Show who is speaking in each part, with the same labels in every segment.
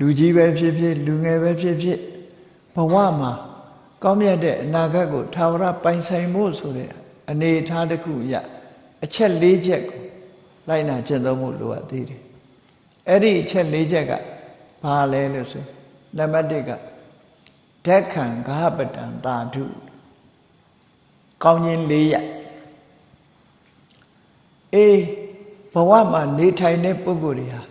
Speaker 1: လူကြီးပဲဖြစ်ဖြစ်လူငယ်ပဲဖြစ်ဖြစ်ဘဝမှာကောင်းမြတ်တဲ့အနာဂတ်ကိုသာဝရပိုင်ဆိုင်ဖို့ဆိုတဲ့အနေအထားတစ်ခုအရအချက်၄ချက်ကိုလိုက်နာကျင့်သုံးဖို့လိုအပ်သေးတယ်အဲ့ဒီအချက်၄ချက်ကဘာလဲလို့ဆိုနံပါတ်၁ကဓက္ခံဂဟပတံတာဓုကောင်းခြင်း၄ရက်အေးဘဝမှာနေထိုင်တဲ့ပုဂ္ဂိုလ်တွေဟာ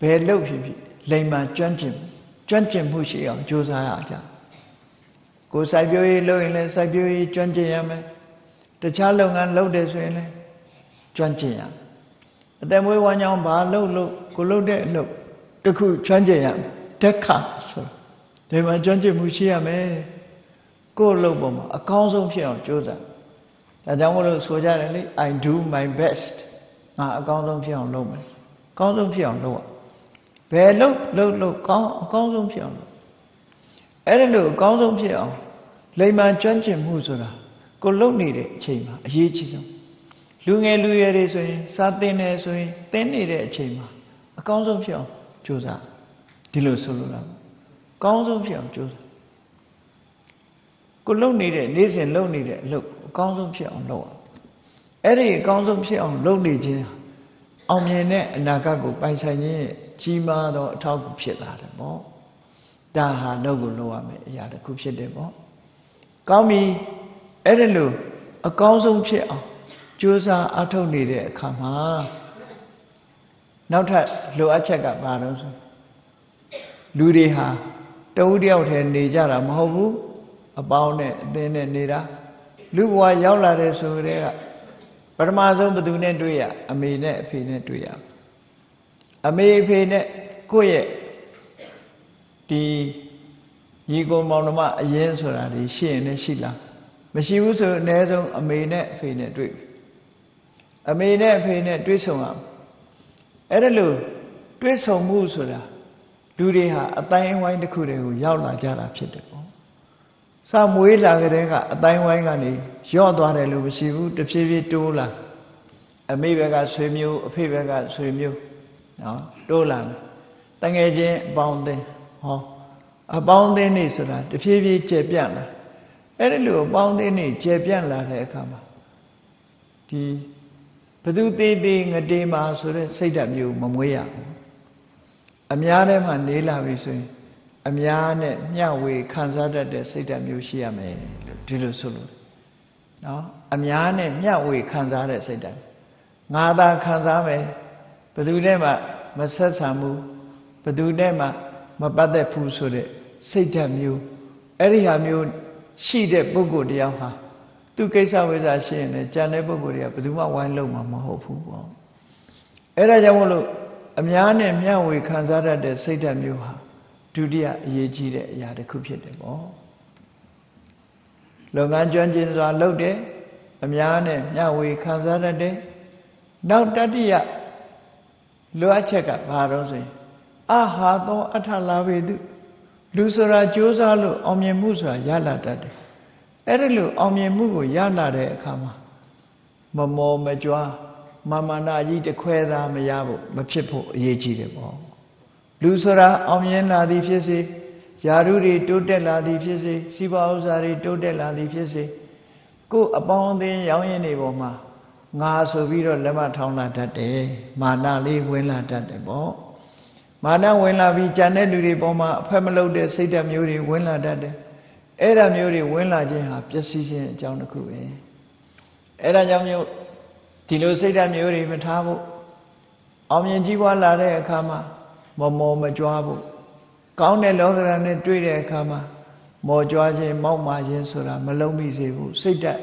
Speaker 1: ဘယ်လို့ဖြစ်ဖြစ် လိမ္မာကျွမ်းကျင်ကျွမ်းကျင်မှုရှိအောင်ကြိုးစားရကြကိုယ်စိုက်ပျိုးရေးလုပ်ရင်လည်းစိုက်ပျိုးရေးကျွမ်းကျင်ရမယ်တခြားလုပ်ငန်းလုပ်တယ်ဆိုရင်လည်းကျွမ်းကျင်ရမယ်အသက်မွေးဝမ်းကြောင်းဘာလုပ်လို့ကိုလုပ်တဲ့အလုပ်တစ်ခုကျွမ်းကျင်ရမယ်တက်ခဆိုဒီမှာကျွမ်းကျင်မှုရှိရမယ်ကိုယ်လုပ်ပေါ်မှာအကောင်းဆုံးဖြစ်အောင်ကြိုးစားဒါကြောင့်မလို့ဆိုကြတယ်လေ I do my best ငါအကောင်းဆုံးဖြစ်အောင်လုပ်မယ်အကောင်းဆုံးဖြစ်အောင်လုပ်ရ ဘယ်လုပ်လုပ်လုပ်ကောင်းအကောင်းဆုံးဖြစ်အောင်လုပ်အဲ့ဒါလို့အကောင်းဆုံးဖြစ်အောင်လိမ္မာကျွမ်းကျင်မှုဆိုတာကိုလုပ်နေတဲ့အချိန်မှာအရေးကြီးဆုံးလူငယ်လူရွယ်တွေဆိုရင်စာသင်တယ်ဆိုရင်သင်နေတဲ့အချိန်မှာအကောင်းဆုံးဖြစ်အောင်ကြိုးစားဒီလိုဆိုလိုတာအကောင်းဆုံးဖြစ်အောင်ကြိုးစားကိုလုပ်နေတဲ့နေ့စဉ်လုပ်နေတဲ့အလုပ်အကောင်းဆုံးဖြစ်အောင်လုပ်အောင်အဲ့ဒီအကောင်းဆုံးဖြစ်အောင်လုပ်နေခြင်းအောင်မြင်တဲ့အနာဂတ်ကိုပိုင်ဆိုင်ခြင်းရဲ့ ကြီးမားသောအထောက်အကူဖြစ်လာတယ်ပေါ့ဒါဟာတော့ကိုလုပ်ရမယ်အရာတစ်ခုဖြစ်တယ်ပေါ့ကောင်းပြီအဲ့ဒါလို့အကောင်းဆုံးဖြစ်အောင်ကြိုးစားအထောက်နေတဲ့အခါမှာနောက်ထပ်လိုအပ်ချက်ကဘာလို့ဆိုလူတွေဟာတဝူတယောက်တည်းနေကြတာမဟုတ်ဘူးအပေါင်းနဲ့အသင်းနဲ့နေတာလူဘဝရောက်လာတဲ့ဆိုတဲ့ကပထမဆုံးဘယ်သူနဲ့တွေ့ရအမေနဲ့အဖေနဲ့တွေ့ရ အမေအဖေနဲ့ကိုယ့်ရဲ့ဒီညီကိုမောင်နှမအရင်ဆိုတာဒီရှိရင်လည်းရှိလားမရှိဘူးဆိုအ ਨੇ ဆုံးအမေနဲ့အဖေနဲ့တွေ့အမေနဲ့အဖေနဲ့တွေ့ဆုံရအဲ့ဒါလို့တွေ့ဆုံမှုဆိုတာလူတွေဟာအတိုင်းအဝိုင်းတစ်ခုတည်းကိုရောက်လာကြတာဖြစ်တယ်ပေါ့စမွေးလာကြတဲ့ကအတိုင်းဝိုင်းကနေရော့သွားတယ်လို့မရှိဘူးတဖြည်းဖြည်းတိုးလာအမေဘက်ကဆွေမျိုးအဖေဘက်ကဆွေမျိုး နော်တိုးလာတယ်တငယ်ချင်းအပေါင်းအသင်းဟောအပေါင်းအသင်းနေဆိုတာတဖြည်းဖြည်းကျယ်ပြန့်လာအဲ့ဒီလိုအပေါင်းအသင်းနေကျယ်ပြန့်လာတဲ့အခါမှာဒီဘသူသေးသေးငတေးမှာဆိုတဲ့စိတ်ဓာတ်မျိုးမမွေးရဘူးအများထဲမှာနေလာပြီဆိုရင်အများနဲ့မျှဝေခံစားတတ်တဲ့စိတ်ဓာတ်မျိုးရှိရမယ်လို့ဒီလိုဆိုလို့နော်အများနဲ့မျှဝေခံစားတဲ့စိတ်ဓာတ်ငါသာခံစားမယ် ဘယ်သူနဲ့မှမဆက်ဆံဘူးဘယ်သူနဲ့မှမပတ်သက်ဘူးဆိုတဲ့စိတ်ဓာတ်မျိုးအဲ့ဒီဟာမျိုးရှိတဲ့ပုဂ္ဂိုလ်တယောက်ဟာသူကိစ္စဝိဇ္ဇာရှိရင်လည်းကြံတဲ့ပုဂ္ဂိုလ်တွေကဘယ်သူမှဝိုင်းလုံးမှာမဟုတ်ဘူးပေါ့အဲ့ဒါကြောင့်မို့လို့အများနဲ့မျှဝေခံစားတတ်တဲ့စိတ်ဓာတ်မျိုးဟာဒုတိယအရေးကြီးတဲ့အရာတစ်ခုဖြစ်တယ်ပေါ့လုပ်ငန်းကျွမ်းကျင်စွာလုပ်တယ်အများနဲ့မျှဝေခံစားတတ်တယ်နောက်တတိယ လိုအပ်ချက်ကဘာတော့ဆိုရင်အဟာသောအထလာပေသူလူဆိုတာကြိုးစားလို့အောင်မြင်မှုဆိုတာရလာတတ်တယ်အဲ့ဒါလို့အောင်မြင်မှုကိုရလာတဲ့အခါမှာမမောမကြွားမာမနာကြီးတခွဲသားမရဖို့မဖြစ်ဖို့အရေးကြီးတယ်ပေါ့လူဆိုတာအောင်မြင်လာသည်ဖြစ်စေယာရုတွေတိုးတက်လာသည်ဖြစ်စေစီးပွားဥစ္စာတွေတိုးတက်လာသည်ဖြစ်စေကိုယ်အပေါင်းအသင်းရောင်းရင်တွေပေါ်မှာ ငါဆိုပြီးတော့လက်မထောင်းလာတတ်တယ်မာနလေးဝင်လာတတ်တယ်ပေါ့မာနဝင်လာပြီးကြံတဲ့လူတွေပေါ်မှာအဖက်မလုပ်တဲ့စိတ်ဓာတ်မျိုးတွေဝင်လာတတ်တယ်အဲ့ဒါမျိုးတွေဝင်လာခြင်းဟာပျက်စီးခြင်းအကြောင်းတစ်ခုပဲအဲ့ဒါကြောင့်မျိုးဒီလိုစိတ်ဓာတ်မျိုးတွေမထားဖို့အောင်မြင်ကြီးပွားလာတဲ့အခါမှာမမောမကြွားဖို့ကောင်းတဲ့လောကရန်နဲ့တွေ့တဲ့အခါမှာမော်ကြွားခြင်းမောက်မာခြင်းဆိုတာမလုံးမိစေဘူးစိတ်ဓာတ်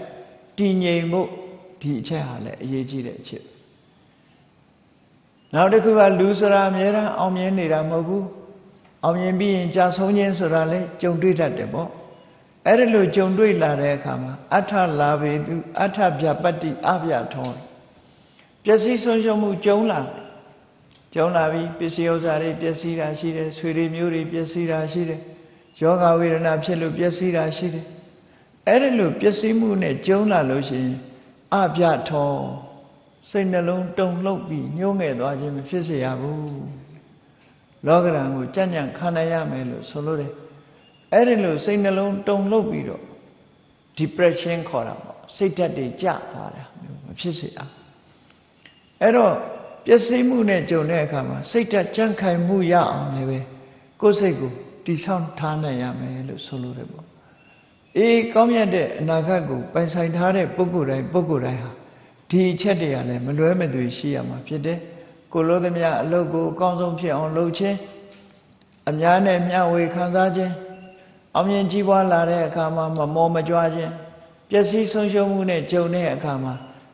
Speaker 1: တည်ငြိမ်ဖို့ ဒီအချက်ဟာလည်းအရေးကြီးတဲ့အချက်နောက်တစ်ခုကလူဆိုတာအများအားအောင်မြင်နေတာမဟုတ်ဘူးအောင်မြင်ပြီးရင်ကြာဆုံးခြင်းဆိုတာလည်းကြုံတွေ့တတ်တယ်ပေါ့အဲ့ဒါလို့ကြုံတွေ့လာတဲ့အခါမှာအထလာပေသူအထဗျပတ္တိအဗျထောပျက်စီးဆုံးရှုံးမှုကြုံလာကြုံလာပြီးပစ္စည်းဥစ္စာတွေပျက်စီးတာရှိတယ်ဆွေတွေမျိုးတွေပျက်စီးတာရှိတယ်ယောဂဝေဒနာဖြစ်လို့ပျက်စီးတာရှိတယ်အဲ့ဒါလို့ပျက်စီးမှုနဲ့ကြုံလာလို့ရှိရင် အဗျထောစိတ်နှလုံးတုန်လှုပ်ပြီးညှိုးငယ်သွားခြင်းမဖြစ်စေရဘူးလောကရန်ကိုကြံ့ကြံ့ခံနိုင်ရမယ်လို့ဆိုလို့တယ်အဲ့ဒီလိုစိတ်နှလုံးတုန်လှုပ်ပြီးတော့ depression ခေါ်တာပေါ့စိတ်ဓာတ်တွေကျသွားတာမျိုးမဖြစ်စေအောင်အဲ့တော့ပျက်စီးမှုနဲ့ကြုံတဲ့အခါမှာစိတ်ဓာတ်ကြံ့ခိုင်မှုရအောင်လည်းပဲကိုယ်စိတ်ကိုတည်ဆောက်ထားနိုင်ရမယ်လို့ဆိုလိုတယ်ပေါ့ အေးကောင်းမြတ်တဲ့အနာဂတ်ကိုပိုင်ဆိုင်ထားတဲ့ပုဂ္ဂိုလ်တိုင်းပုဂ္ဂိုလ်တိုင်းဟာဒီအချက်တွေကလည်းမလွဲမသွေရှိရမှာဖြစ်တယ်ကိုလိုသမျှအလုပ်ကိုအကောင်းဆုံးဖြစ်အောင်လုပ်ခြင်းအများနဲ့မျှဝေခံစားခြင်းအောင်မြင်ကြီးပွားလာတဲ့အခါမှာမမောမကြွားခြင်းပျက်စီးဆုံးရှုံးမှုနဲ့ကြုံတဲ့အခါမှာ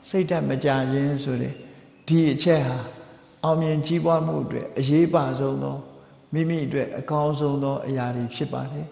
Speaker 1: စိတ်ဓာတ်မကြခြင်းဆိုတဲ့ဒီအချက်ဟာအောင်မြင်ကြီးပွားမှုအတွက်အရေးပါဆုံးသောမိမိအတွက်အကောင်းဆုံးသောအရာတွေဖြစ်ပါတယ်